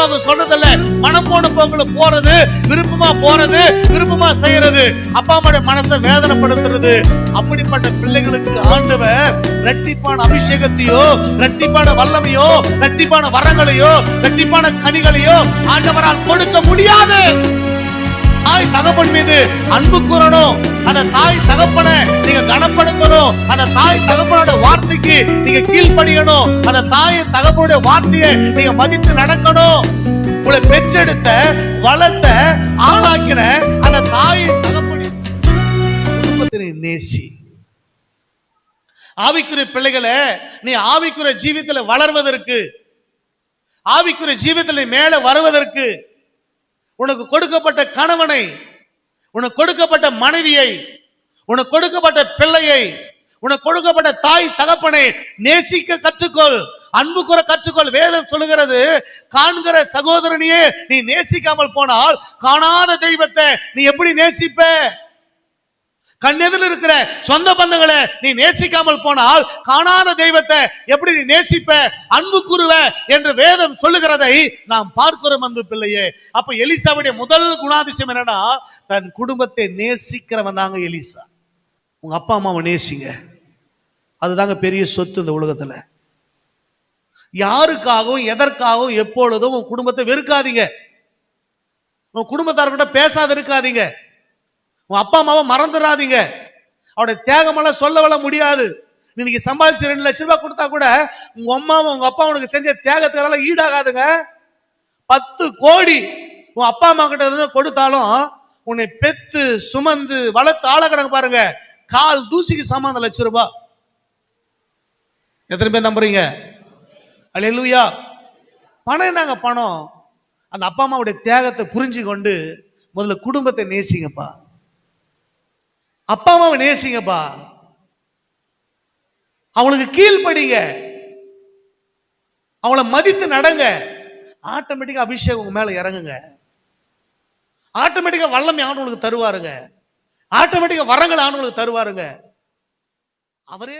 சொல்றது சொல்றதில்ல மனம் போன போக்குல போறது விருப்பமா போறது விருப்பமா செய்யறது. அப்பா அம்மாடைய மனசை வேதனைப்படுத்துறது. அப்படிப்பட்ட பிள்ளைகளுக்கு ஆண்டவர் ரெட்டிப்பான அபிஷேகத்தையோ ரெட்டிப்பான வல்லமையோ ரெட்டிப்பான வரங்களையோ ரெட்டிப்பான கனிகளையோ ஆண்டவரால் கொடுக்க முடியாது. தாய் தகப்பன் மீது அன்பு கூறணும். அந்த தாய் தகப்பனை நீங்க கனப்படுத்தணும். நீங்க கீழ்ப்படியணும். அந்த தாய் தகப்பனுடைய வார்த்தையை நீங்க மதித்து நடக்கணும். உங்களை பெற்றெடுத்த வளர்த்த ஆளாக்கின அந்த தாய் தகப்பனை. குடும்பத்தினை நேசி. ஆவிக்குரிய பிள்ளைகளை நீ ஆவிக்குரிய ஜீவித்துல வளர்வதற்கு ஆவிக்குரிய ஜீவித்துல மேல வருவதற்கு உனக்கு கொடுக்கப்பட்ட கணவனை உனக்கு கொடுக்கப்பட்ட மனைவியை உனக்கு கொடுக்கப்பட்ட பிள்ளையை உனக்கு கொடுக்கப்பட்ட தாய் தகப்பனை நேசிக்க கற்றுக்கொள் அன்பு கூற கற்றுக்கொள். வேதம் சொல்லுகிறது காண்கிற சகோதரனையே நீ நேசிக்காமல் போனால் காணாத தெய்வத்தை நீ எப்படி நேசிப்ப? கண்ணெதில் இருக்கிற சொந்த பந்தங்களை நீ நேசிக்காமல் போனால் காணாத தெய்வத்தை எப்படி நீ நேசிப்ப? அன்பு கூறுவ என்று வேதம் சொல்லுகிறதை நாம் பார்க்கிறோம் அன்பு பிள்ளையே. அப்ப எலிசாவுடைய முதல் குணாதிசயம் என்னன்னா தன் குடும்பத்தை நேசிக்கிறவன் தாங்க எலிசா. உங்க அப்பா அம்மாவை நேசிங்க. அதுதாங்க பெரிய சொத்து இந்த உலகத்துல. யாருக்காகவும் எதற்காகவும் எப்பொழுதும் உன் குடும்பத்தை வெறுக்காதீங்க. உன் குடும்பத்தார்கிட்ட பேசாத இருக்காதீங்க. உன் அப்பா அம்மாவை மறந்துடாதீங்க அவருடைய தியாகமெல்லாம் சொல்ல வர முடியாது. இன்னைக்கு சம்பாதிச்சு ரெண்டு லட்ச ரூபாய் கொடுத்தா கூட உங்க அம்மாவும் உங்க அப்பா உனக்கு செஞ்ச தியாகத்துக்கெல்லாம் ஈடாகாதுங்க. பத்து கோடி உன் அப்பா அம்மா கிட்ட கொடுத்தாலும் உன்னை பெத்து சுமந்து வளர்த்து ஆள கிடங்க பாருங்க. கால் தூசிக்கு சமாந்த லட்ச ரூபாய். எத்தனை பேர் நம்புறீங்க? அல்லேலூயா பணம் என்னங்க பணம்? அந்த அப்பா அம்மாவுடைய தியாகத்தை புரிஞ்சு கொண்டு முதல்ல குடும்பத்தை நேசிங்கப்பா. அப்பா அம்மாவை நேசிங்கப்பா. அவங்களுக்கு கீழ்ப்படிங்க. அவங்கள மதித்து நடங்க. ஆட்டோமேட்டிக்கா அபிஷேகம் உங்க மேல இறங்குங்க. ஆட்டோமேட்டிக்கா வல்லமை ஆண்டவங்களுக்கு தருவாருங்க. ஆட்டோமேட்டிக்கா வரங்கள் ஆண்டவங்களுக்கு தருவாருங்க. அவரே